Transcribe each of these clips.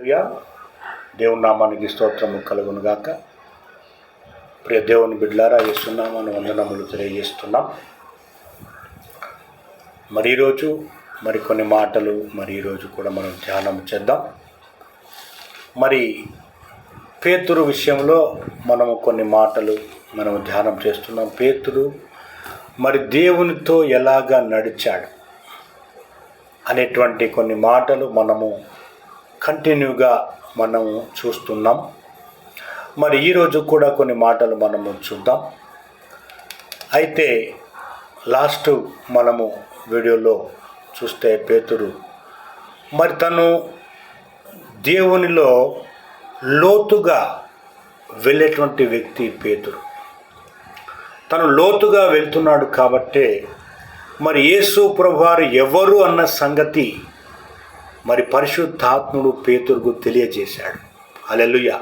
దేవుని నామానికి స్తోత్రము కలుగును గాక. ప్రియ దేవుని బిడ్లారా చేస్తున్నామని వందనములు తెలియజేస్తున్నాం. మరి ఈరోజు మరి కొన్ని మాటలు మరి ఈరోజు కూడా మనం ధ్యానం చేద్దాం. మరి పేతురు విషయంలో మనము కొన్ని మాటలు మనం ధ్యానం చేస్తున్నాం. పేతురు మరి దేవునితో ఎలాగా నడిచాడు అనేటువంటి కొన్ని మాటలు మనము కంటిన్యూగా మనము చూస్తున్నాం. మరి ఈరోజు కూడా కొన్ని మాటలు మనము చూద్దాం. అయితే లాస్ట్ మనము వీడియోలో చూస్తే పేతురు మరి తను దేవునిలో లోతుగా వెళ్ళేటువంటి వ్యక్తి పేతురు. తను లోతుగా వెళ్తున్నాడు కాబట్టే మరి యేసు ప్రభువారు ఎవరు అన్న సంగతి మరి పరిశుద్ధాత్ముడు పేతురుకు తెలియజేశాడు. అలెలుయ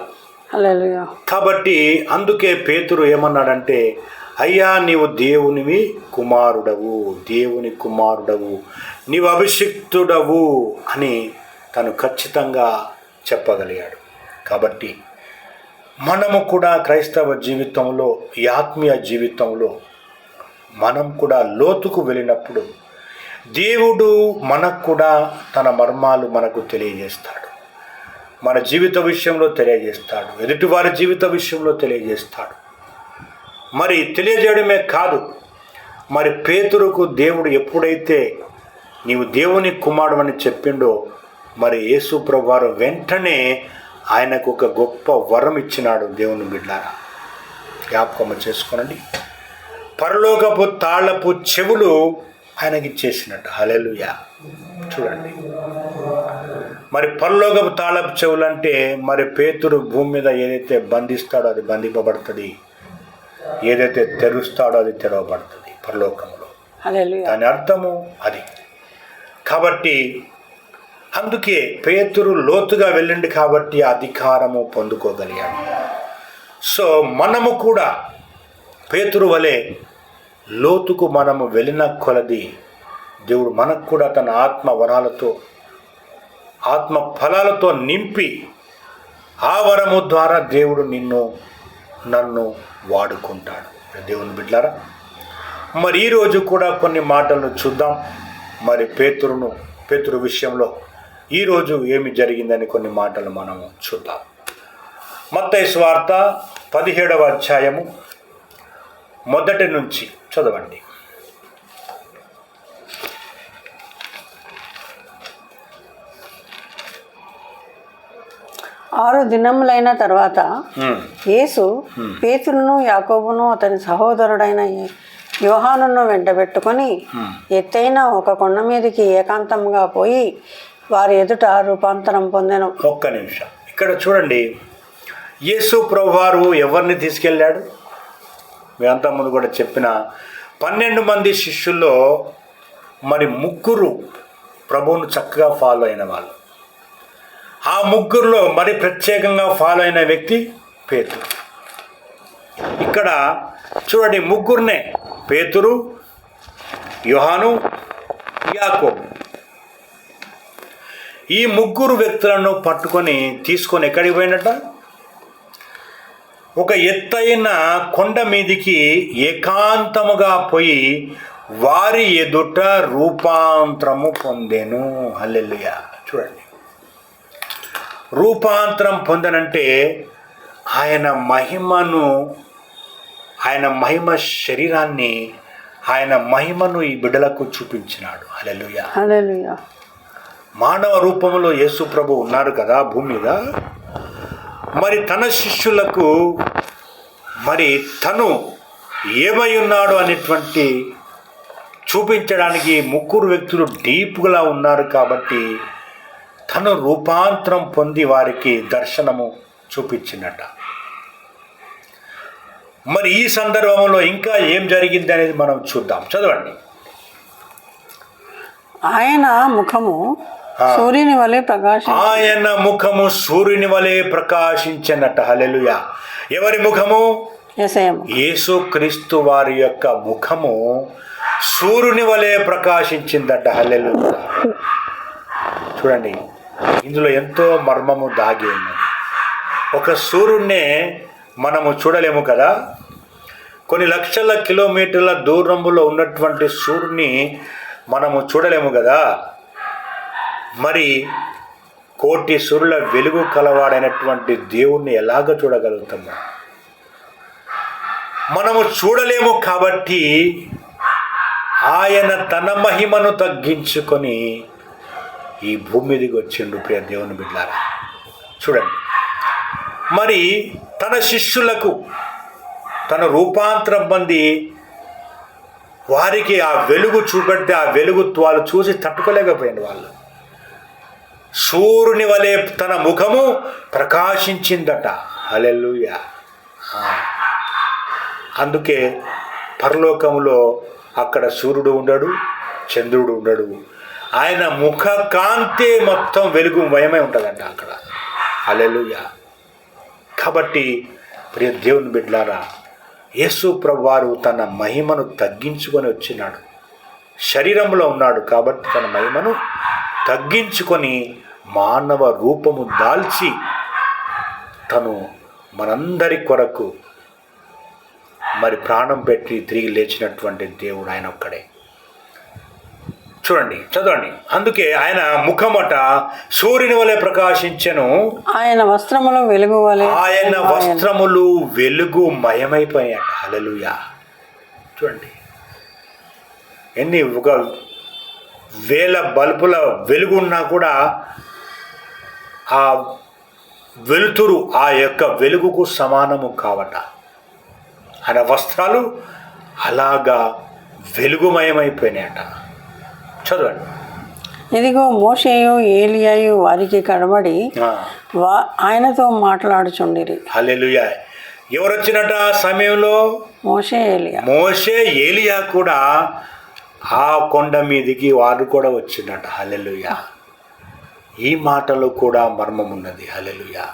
కాబట్టి అందుకే పేతురు ఏమన్నాడంటే అయ్యా నీవు దేవునివి కుమారుడవు దేవుని కుమారుడవు నీవు అభిషిక్తుడవు అని తను ఖచ్చితంగా చెప్పగలిగాడు. కాబట్టి మనము కూడా క్రైస్తవ జీవితంలో ఈ ఆత్మీయ జీవితంలో మనం కూడా లోతుకు వెళ్ళినప్పుడు దేవుడు మనకు కూడా తన మర్మాలు మనకు తెలియజేస్తాడు. మన జీవిత విషయంలో తెలియజేస్తాడు. ఎదుటివారి జీవిత విషయంలో తెలియజేస్తాడు. మరి తెలియజేయడమే కాదు మరి పేతురుకు దేవుడు ఎప్పుడైతే నీవు దేవుని కుమారుడు అని చెప్పిండో మరి యేసు ప్రభువారు వెంటనే ఆయనకు ఒక గొప్ప వరం ఇచ్చినాడు దేవుని బిడ్డారా. జ్ఞాపకం చేసుకోనండి. పరలోకపు తాళపు చెవులు ఆయనకి ఇచ్చేసినట్టు హలెలుయా చూడండి. మరి పరలోకపు తాళపు చెవులు అంటే మరి పేతురు భూమి మీద ఏదైతే బంధిస్తాడో అది బంధింపబడుతుంది. ఏదైతే తెరుస్తాడో అది తెరవబడుతుంది పరలోకంలో. దాని అర్థము అది. కాబట్టి అందుకే పేతురు లోతుగా వెళ్ళింది కాబట్టి అధికారము పొందుకోగలిగాడు. సో మనము కూడా పేతురు వలె లోతుకు మనము వెళ్ళిన కొలది దేవుడు మనకు కూడా తన ఆత్మ వరాలతో ఆత్మ ఫలాలతో నింపి ఆ వరము ద్వారా దేవుడు నిన్ను నన్ను వాడుకుంటాడు. దేవుని బిడ్డారా మరి ఈరోజు కూడా కొన్ని మాటలను చూద్దాం. మరి పేతురును పేతురు విషయంలో ఈరోజు ఏమి జరిగిందని కొన్ని మాటలు మనము చూద్దాం. మత్తయి స్వార్త పదిహేడవ అధ్యాయము మొదటి నుంచి చదవండి. ఆరు దినములైన తర్వాత యేసు పేతురును యాకోబును అతని సహోదరుడైన యోహానును వెంటబెట్టుకొని ఎత్తైన ఒక కొండ మీదకి ఏకాంతంగా పోయి వారి ఎదుట రూపాంతరం పొందెను. ఒక్క నిమిషం. ఇక్కడ చూడండి. యేసు ప్రభువారు ఎవరిని తీసుకెళ్ళాడు? అంతకుముందు కూడా చెప్పిన పన్నెండు మంది శిష్యుల్లో మరి ముగ్గురు ప్రభువును చక్కగా ఫాలో అయిన వాళ్ళు. ఆ ముగ్గురులో మరి ప్రత్యేకంగా ఫాలో అయిన వ్యక్తి పేతురు. ఇక్కడ చూడండి ముగ్గురునే పేతురు యుహాను యాకో ఈ ముగ్గురు వ్యక్తులను పట్టుకొని తీసుకొని ఎక్కడికి పోయినట్ట? ఒక ఎత్తైన కొండ మీదికి ఏకాంతముగా పోయి వారి ఎదుట రూపాంతరము పొందెను. హల్లెలూయా. చూడండి. రూపాంతరం పొందనంటే ఆయన మహిమను ఆయన మహిమ శరీరాన్ని ఆయన మహిమను ఈ బిడ్డలకు చూపించినాడు. హల్లెలూయా. మానవ రూపంలో యేసు ప్రభు ఉన్నారు కదా భూమి మీద. మరి తన శిష్యులకు మరి తను ఏమై ఉన్నాడు అనేటువంటి చూపించడానికి ముగ్గురు వ్యక్తులు డీప్గా ఉన్నారు కాబట్టి తను రూపాంతరం పొంది వారికి దర్శనము చూపించినట. మరి ఈ సందర్భంలో ఇంకా ఏం జరిగింది అనేది మనం చూద్దాం. చదవండి. ఆయన ముఖము సూర్యుని వలె ప్రకాశం ఆయన ముఖము సూర్యుని వలె ప్రకాశించినట్ట హలెలుయ ఎవరి ముఖము? యేసు క్రీస్తు వారి యొక్క ముఖము సూర్యుని వలె ప్రకాశించిందట. హల్లెలూయా. చూడండి ఇందులో ఎంతో మర్మము దాగి ఉన్నది. ఒక సూర్యుడినే మనము చూడలేము కదా? కొన్ని లక్షల కిలోమీటర్ల దూరంలో ఉన్నటువంటి సూర్యుని మనము చూడలేము కదా? మరి కోటి సురుల వెలుగు కలవాడైనటువంటి దేవుణ్ణి ఎలాగ చూడగలుగుతాము? మనము చూడలేము కాబట్టి ఆయన తన మహిమను తగ్గించుకొని ఈ భూమి మీదకి వచ్చిండు ప్రియ దేవుని బిడ్డారా. చూడండి. మరి తన శిష్యులకు తన రూపాంతరం పొంది వారికి ఆ వెలుగు చూపెడితే ఆ వెలుగు వాళ్ళు చూసి తట్టుకోలేకపోయింది వాళ్ళు. సూర్యుని వలె తన ముఖము ప్రకాశించిందట. హలెలుయ అందుకే పరలోకంలో అక్కడ సూర్యుడు ఉండడు చంద్రుడు ఉండడు. ఆయన ముఖ కాంతే మొత్తం వెలుగు మయమై ఉంటుందంట అక్కడ. అలెలుయ కాబట్టి ప్రియ దేవుని బిడ్డారా యేసు ప్రభువారు తన మహిమను తగ్గించుకొని వచ్చినాడు. శరీరంలో ఉన్నాడు కాబట్టి తన మహిమను తగ్గించుకొని మానవ రూపము దాల్చి తను మనందరి కొరకు మరి ప్రాణం పెట్టి తిరిగి లేచినటువంటి దేవుడు ఆయన ఒక్కడే. చూడండి చదవండి. అందుకే ఆయన ముఖమట సూర్యుని వలె ప్రకాశించెను. ఆయన వస్త్రములు వెలుగు వలె ఆయన వస్త్రములు వెలుగు మయమైపోయాయట హల్లెలూయా. చూడండి. ఎన్ని ఒక వేల బల్బుల వెలుగు ఉన్నా కూడా ఆ వెలుతురు ఆ యొక్క వెలుగుకు సమానము కావట. ఆయన వస్త్రాలు అలాగా వెలుగుమయమైపోయినాయట. చదవండి. ఇదిగో మోషేయు ఏలియాయు వారికి కనబడి ఆ. వా ఆయనతో మాట్లాడుచుండిరి. హల్లెలూయా. ఎవరు వచ్చినట్ట ఆ సమయంలో? మోషే ఏలియా. మోషే ఏలియా కూడా ఆ కొండ మీదికి వారు కూడా వచ్చిందట. హల్లెలూయా. ఈ మాటలో కూడా మర్మం ఉన్నది హల్లెలూయా.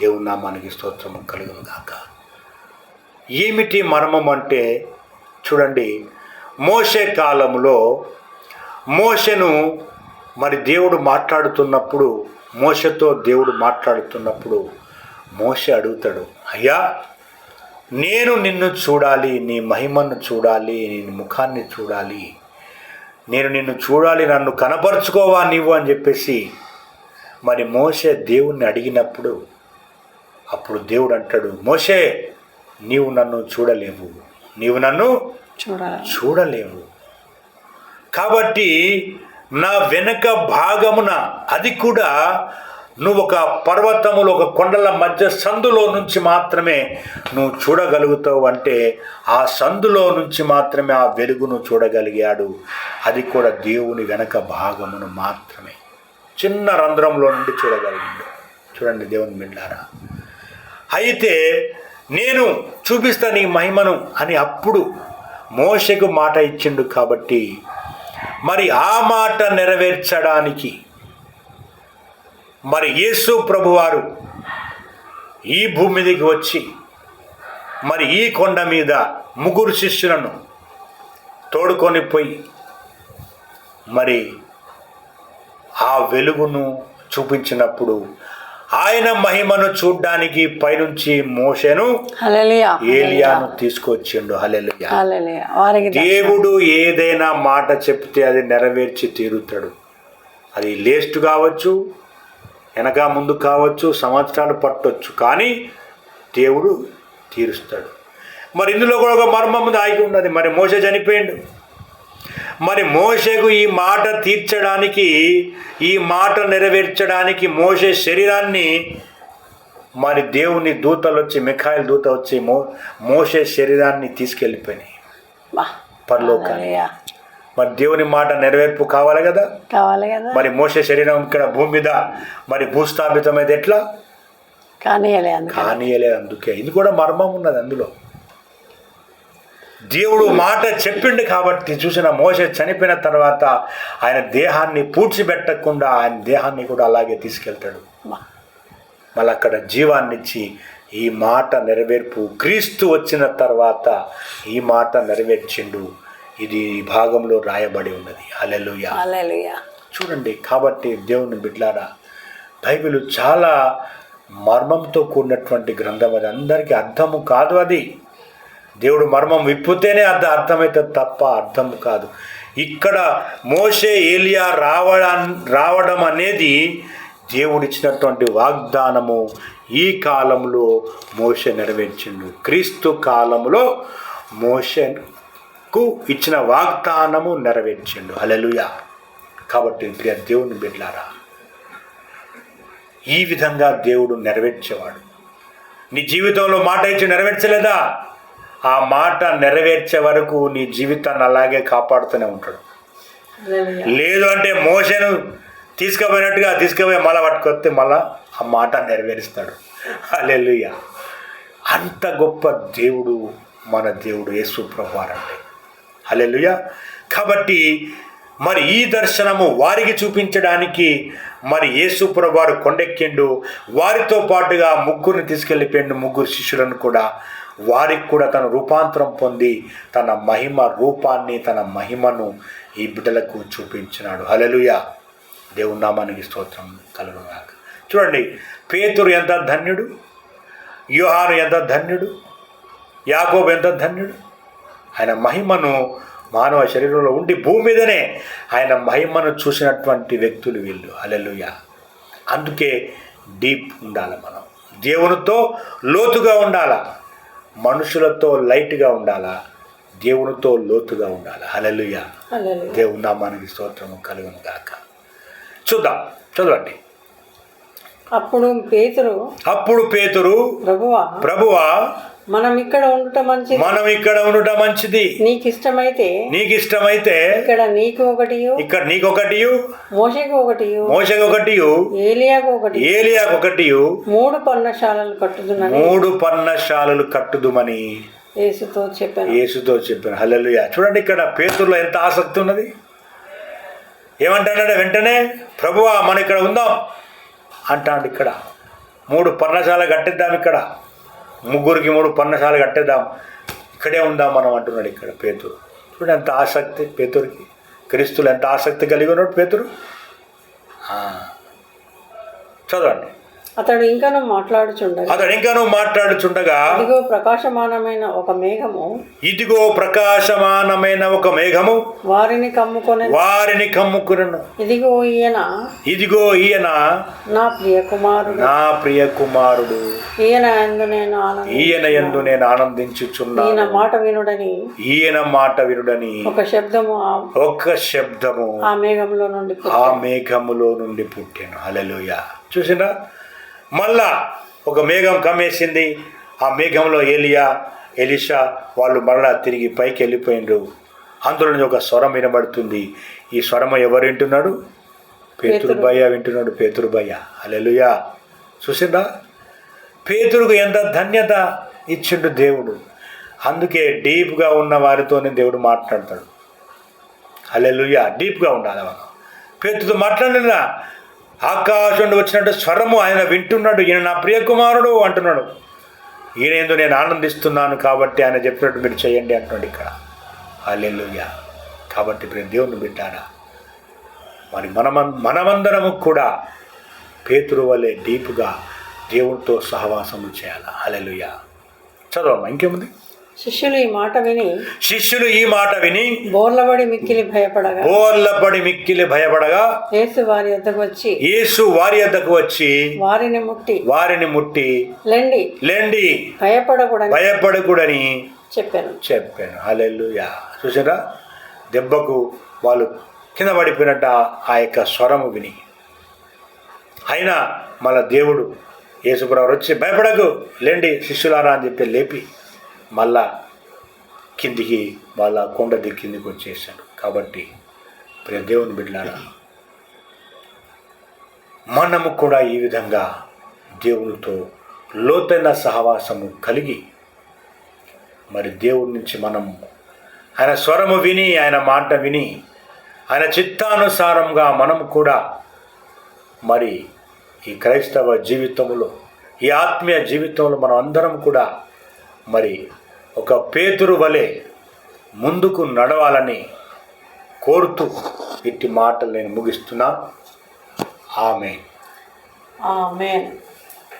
దేవుని నామానికి స్తోత్రం కలుగును గాక. ఏమిటి మర్మం అంటే? చూడండి. మోషే కాలంలో మోషను మరి దేవుడు మాట్లాడుతున్నప్పుడు మోషతో దేవుడు మాట్లాడుతున్నప్పుడు మోషే అడుగుతాడు అయ్యా నేను నిన్ను చూడాలి నీ మహిమను చూడాలి నీ ముఖాన్ని చూడాలి. నేను నిన్ను చూడాలి నన్ను కనపరుచుకోవా నీవు? అని చెప్పేసి మరి మోసే దేవుణ్ణి అడిగినప్పుడు అప్పుడు దేవుడు అంటాడు మోషే నీవు నన్ను చూడలేవు. నీవు నన్ను చూడాలి. చూడలేవు. కాబట్టి నా వెనక భాగమున అది కూడా నువ్వు ఒక పర్వతములు ఒక కొండల మధ్య సందులో నుంచి మాత్రమే నువ్వు చూడగలుగుతావు అంటే ఆ సందులో నుంచి మాత్రమే ఆ వెలుగును చూడగలిగాడు. అది కూడా దేవుని వెనక భాగమును మాత్రమే. చిన్న రంధ్రంలో నుండి చూడగలిగాడు. చూడండి దేవుని బిడ్డారా అయితే నేను చూపిస్తాను ఈ మహిమను అని అప్పుడు మోషకు మాట ఇచ్చిండు కాబట్టి మరి ఆ మాట నెరవేర్చడానికి. మరి యేసు ప్రభువారు ఈ భూమి మీదకి వచ్చి మరి ఈ కొండ మీద ముగ్గురు శిష్యులను తోడుకొని పోయి మరి ఆ వెలుగును చూపించినప్పుడు ఆయన మహిమను చూడ్డానికి పైనుంచి మోషను ఏలియాను తీసుకొచ్చిండు. దేవుడు ఏదైనా మాట చెప్తే అది నెరవేర్చి తీరుతాడు. అది లేస్ట్ కావచ్చు వెనక ముందు కావచ్చు సంవత్సరాలు పట్టొచ్చు కానీ దేవుడు తీరుస్తాడు. మరి ఇందులో కూడా ఒక మర్మం దాగి ఉన్నది. మరి మోస చనిపోయిండు. మరి మోషకు ఈ మాట తీర్చడానికి ఈ మాట నెరవేర్చడానికి మోసే శరీరాన్ని మరి దేవుని దూతలు వచ్చి మిఖాయిల్ దూత వచ్చి మో మోసే శరీరాన్ని తీసుకెళ్ళిపోయినాయి. పరలోకాన్ని మరి దేవుని మాట నెరవేర్పు కావాలి కదా? కావాలి కదా. మరి మోసే శరీరం ఇక్కడ భూమి మీద మరి భూస్థాపితమైతే ఎట్లా? కానీ అందుకే. కానీయలేదు అందుకే. ఇది కూడా మర్మం ఉన్నది అందులో. దేవుడు మాట చెప్పిండు కాబట్టి చూసిన మోసే చనిపోయిన తర్వాత ఆయన దేహాన్ని పూడ్చిపెట్టకుండా ఆయన దేహాన్ని కూడా అలాగే తీసుకెళ్తాడు. మళ్ళీ అక్కడ జీవాన్ని ఇచ్చి ఈ మాట నెరవేర్పు క్రీస్తు వచ్చిన తర్వాత ఈ మాట నెరవేర్చిండు. ఇది ఈ భాగంలో రాయబడి ఉన్నది. హల్లెలూయా. చూడండి కాబట్టి దేవుని బిడ్లారా బైబిల్ చాలా మర్మంతో కూడినటువంటి గ్రంథం అది. అందరికీ అర్థము కాదు అది. దేవుడు మర్మం విప్పితేనే అర్థం అర్థమవుతుంది తప్ప అర్థం కాదు. ఇక్కడ మోషే ఏలియా రావడా రావడం అనేది దేవుడిచ్చినటువంటి వాగ్దానము. ఈ కాలంలో మోష నెరవేర్చిండు. క్రీస్తు కాలంలో మోషకు ఇచ్చిన వాగ్దానము నెరవేర్చిండు. అలెలుయ కాబట్టి ప్రియ దేవుని బిడ్లారా ఈ విధంగా దేవుడు నెరవేర్చేవాడు. నీ జీవితంలో మాట ఇచ్చి నెరవేర్చలేదా? ఆ మాట నెరవేర్చే వరకు నీ జీవితాన్ని అలాగే కాపాడుతూనే ఉంటాడు. లేదు అంటే మోసను తీసుకుపోయినట్టుగా తీసుకుపోయి మళ్ళా పట్టుకొస్తే మళ్ళా ఆ మాట నెరవేరుస్తాడు. అలెలుయ అంత గొప్ప దేవుడు మన దేవుడు యేసు ప్రభువారంటే అలెలుయ కాబట్టి మరి ఈ దర్శనము వారికి చూపించడానికి మరి యేసు వారు కొండెక్కిండు. వారితో పాటుగా ముగ్గురిని తీసుకెళ్ళిపోయిండు ముగ్గురు శిష్యులను కూడా వారికి కూడా తన రూపాంతరం పొంది తన మహిమ రూపాన్ని తన మహిమను ఈ బిడ్డలకు చూపించినాడు. హలలుయ దేవునామానికి స్తోత్రం కలుగుగాక చూడండి పేతురు ఎంత ధన్యుడు? యోహాను ఎంత ధన్యుడు? యాకోబు ఎంత ధన్యుడు? ఆయన మహిమను మానవ శరీరంలో ఉండి భూమి మీదనే ఆయన మహిమను చూసినటువంటి వ్యక్తులు వీళ్ళు. అలెలుయ అందుకే డీప్ ఉండాలి మనం. దేవునితో లోతుగా ఉండాలా? మనుషులతో లైట్గా ఉండాలా? దేవునితో లోతుగా ఉండాలి? హల్లెలూయా. దేవుని నామానికి స్తోత్రము కలుగును గాక. చూద్దాం. చదవండి. అప్పుడు పేతురు అప్పుడు పేతురు ప్రభువా ప్రభువా మనం ఇక్కడ ఉండుట మంచిది. మనం ఇక్కడ ఉండుట మంచిది. నీకు ఇష్టమైతే నీకు ఇష్టమైతే ఇక్కడ నీకు ఒకటి ఇక్కడ నీకొకటియు మోషకు ఒకటి మోసకి ఒకటియు ఏలియాకు ఒకటి ఏలియాకు ఒకటియు మూడు పర్ణశాలలు కట్టుదునని మూడు పర్ణశాలలు కట్టుదుమని యేసుతో చెప్పాను. యేసుతో చెప్పాను. హల్లెలూయ. చూడండి ఇక్కడ పేతుర్లో ఎంత ఆసక్తి ఉన్నది. ఏమంటాడంటే వెంటనే ప్రభువా మనం ఇక్కడ ఉందాం. అంటాడు ఇక్కడ. మూడు పర్ణశాల కట్టేద్దాం ఇక్కడ. ముగ్గురికి మూడు పన్నసాలు కట్టేద్దాం. ఇక్కడే ఉందాం మనం అంటున్నాడు ఇక్కడ పేతురు. చూడండి ఎంత ఆసక్తి పేతురికి. క్రీస్తులు ఎంత ఆసక్తి కలిగి ఉన్నాడు పేతురు? చదవండి. అతడు ఇంకను మాట్లాడుచుండగా అతడు ఇంకా నువ్వు మాట్లాడుచుండగా ఇదిగో ప్రకాశమానమైన ఒక మేఘము. ఇదిగో ప్రకాశమానమైన ఒక మేఘము. వారిని కమ్ముకొని వారిని కమ్ముకును ఇదిగో ఈయన. ఇదిగో ఈయన. నా ప్రియ కుమారుడు నా ప్రియ కుమారుడు ఈయన ఎందు నేను ఈయన ఎందు నేను ఆనందించుచున్నా ఈయన మాట వినుడని. ఈయన మాట వినుడని. ఒక శబ్దము ఒక శబ్దము ఆ మేఘంలో నుండి ఆ మేఘములో నుండి పుట్టాను. హల్లెలూయా. చూసిందా మళ్ళా ఒక మేఘం కమ్మేసింది ఆ మేఘంలో ఏలియా ఎలిషా వాళ్ళు మరలా తిరిగి పైకి వెళ్ళిపోయిండ్రు. అందులో ఒక స్వరం వినబడుతుంది. ఈ స్వరం ఎవరు వింటున్నాడు? పేతురు భయ్య వింటున్నాడు. పేతురు భయ్య. హల్లెలూయా. చూసిందా పేతురుకు ఎంత ధన్యత ఇచ్చిండు దేవుడు. అందుకే డీప్గా ఉన్న వారితోనే దేవుడు మాట్లాడతాడు. హల్లెలూయా. డీప్గా ఉండాలి మనం పేతుతో మాట్లాడినా ఆకాశం నుండి వచ్చినట్టు స్వరము ఆయన వింటున్నాడు. ఈయన నా ప్రియ కుమారుడు అంటున్నాడు ఈయనేందు నేను ఆనందిస్తున్నాను కాబట్టి ఆయన చెప్పినట్టు మీరు చేయండి అంటున్నాడు ఇక్కడ. హల్లెలూయా. కాబట్టి ప్రియ దేవుని బిడ్డారా మరి మనమం మనమందరము కూడా పేతురు వలె డీప్గా దేవునితో సహవాసము చేయాలి? హల్లెలూయా. చదవమ్మా ఇంకేముంది? శిష్యులు ఈ మాట విని శిష్యులు ఈ మాట విని బోర్లబడి మిక్కిలి భయపడగా. బోర్లపడి మిక్కిలి భయపడగా యేసు వారి వద్దకు వచ్చి యేసు వారి వద్దకు వచ్చి వారిని ముట్టి వారిని ముట్టి లెండి. లేండి. భయపడకూడని భయపడకూడని చెప్పాను. చెప్పాను. హల్లెలూయా. చూసారా దెబ్బకు వాళ్ళు కింద పడిపోయినట్ట ఆ యొక్క స్వరము విని. అయినా మళ్ళా దేవుడు యేసుప్రభు వచ్చి భయపడకు లేండి శిష్యులారా అని చెప్పి లేపి మళ్ళా కిందికి వాళ్ళ కొండ దిక్కు కిందికి వచ్చేసాడు. కాబట్టి ప్రియ దేవుని బిడ్డలారా మనము కూడా ఈ విధంగా దేవునితో లోతైన సహవాసము కలిగి మరి దేవుడి నుంచి మనం ఆయన స్వరము విని ఆయన మాట విని ఆయన చిత్తానుసారంగా మనం కూడా మరి ఈ క్రైస్తవ జీవితంలో ఈ ఆత్మీయ జీవితంలో మనం అందరం కూడా మరి ఒక పేతురు వలె ముందుకు నడవాలని కోరుతూ ఇట్టి మాటలు నేను ముగిస్తున్నా. ఆమె ఆమె